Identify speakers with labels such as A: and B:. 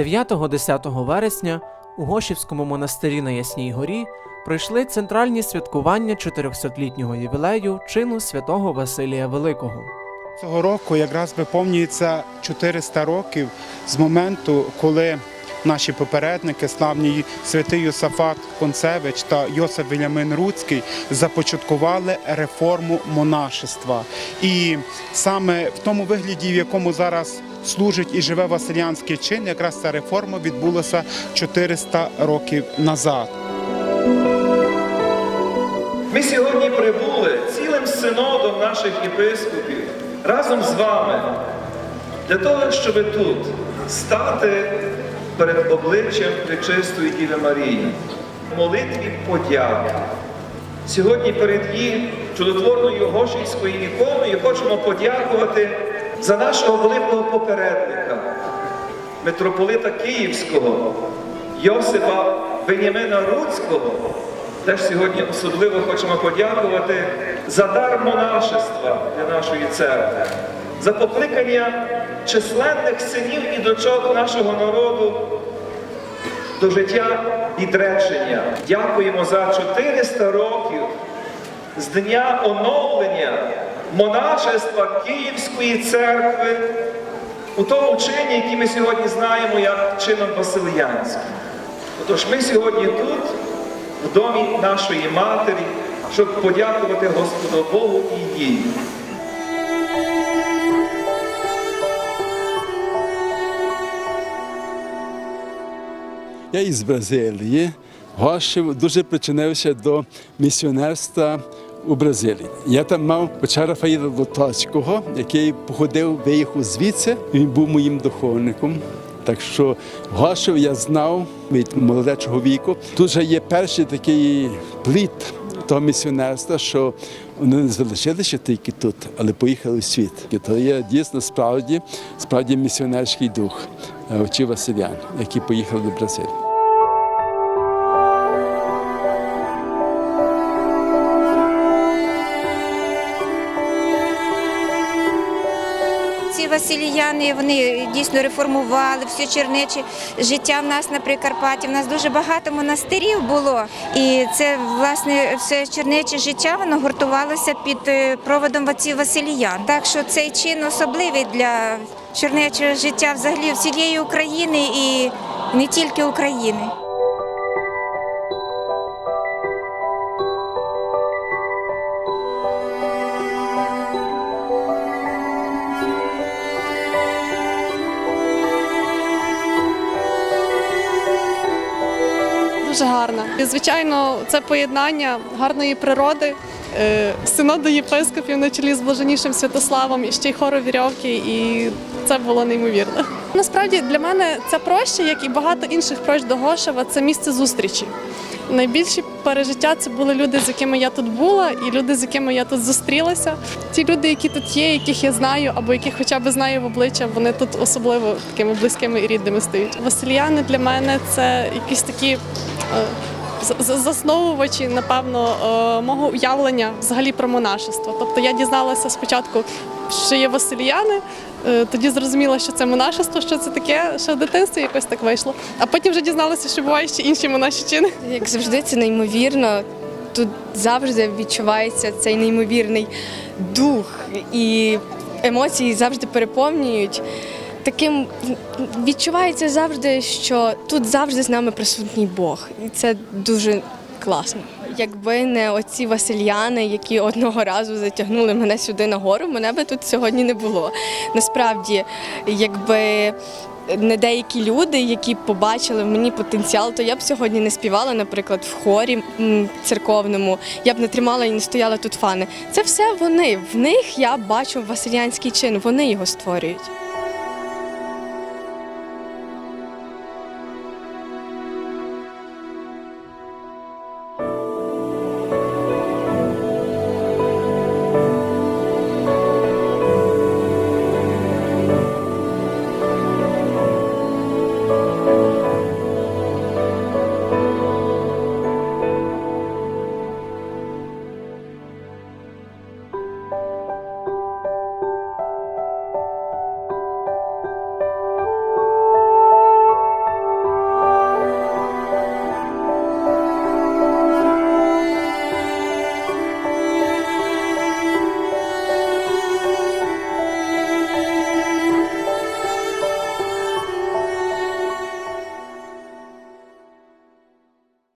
A: 9-10 вересня у Гошівському монастирі на Ясній горі пройшли центральні святкування 400-літнього ювілею чину святого Василія Великого.
B: Цього року якраз виповнюється 400 років з моменту, коли наші попередники, славні святий Йосафат Концевич та Йосип Вільямин Руцький, започаткували реформу монашества. І саме в тому вигляді, в якому зараз служить і живе Василянський чин, якраз ця реформа відбулася 400 років назад.
C: Ми сьогодні прибули цілим синодом наших єпископів разом з вами для того, щоб тут стати перед обличчям Пречистої Діви Марії, молитві подяки. Сьогодні перед її чудотворною Гошівською іконою хочемо подякувати за нашого великого попередника, митрополита Київського, Йосипа Венямина Руцького. Теж сьогодні особливо хочемо подякувати за дар монашества для нашої церкви, за покликання численних синів і дочок нашого народу до життя відречення. Дякуємо за 400 років з дня оновлення монашества Київської церкви у тому чині, який ми сьогодні знаємо як чином Васильянським. Отож, ми сьогодні тут, в домі нашої матері, щоб подякувати Господу Богу і їй.
D: Я із Бразилії. Гошів дуже причинився до місіонерства у Бразилії. Я там мав отця Рафаїла Лотоцького, який походив, виїхав звідси. Він був моїм духовником. Так що Гошев я знав від молодечого віку. Тут же є перший такий плід того місіонерства, що вони не залишилися тільки тут, але поїхали у світ. І то є дійсно справді, справді місіонерський дух е, отців Василян, які поїхали до Бразилії.
E: Василіяни вони дійсно реформували все чернече життя в нас на Прикарпатті. В нас дуже багато монастирів було, і це власне все чернече життя воно гуртувалося під е, проводом отців Василіян. Так що цей чин особливий для чернечого життя взагалі всієї України і не тільки України.
F: Дуже гарна. І, звичайно, це поєднання гарної природи, е, синоду єпископів на чолі з блаженнішим Святославом і ще й хору вірьовки, і це було неймовірно. Насправді для мене це проще, як і багато інших прощ до Гошева, це місце зустрічі. Найбільші пережиття це були люди, з якими я тут була, і люди, з якими я тут зустрілася. Ті люди, які тут є, яких я знаю, або яких хоча б знаю в обличчя, вони тут особливо такими близькими і рідними стають. Васильяни для мене це якісь такі. Засновувачі, напевно, е, мого уявлення взагалі про монашество. Тобто я дізналася спочатку, що є Васильяни, е, тоді зрозуміла, що це монашество, що це таке, ще в дитинстві якось так вийшло. А потім вже дізналася, що бувають ще інші монаші чини.
G: Як завжди, це неймовірно. Тут завжди відчувається цей неймовірний дух, і емоції завжди переповнюють. Таким відчувається завжди, що тут завжди з нами присутній Бог, і це дуже класно. Якби не оці Васильяни, які одного разу затягнули мене сюди на гору, мене би тут сьогодні не було. Насправді, якби не деякі люди, які побачили в мені потенціал, то я б сьогодні не співала, наприклад, в хорі церковному, я б не тримала і не стояла тут фани. Це все вони. В них я бачу василянський чин, вони його створюють.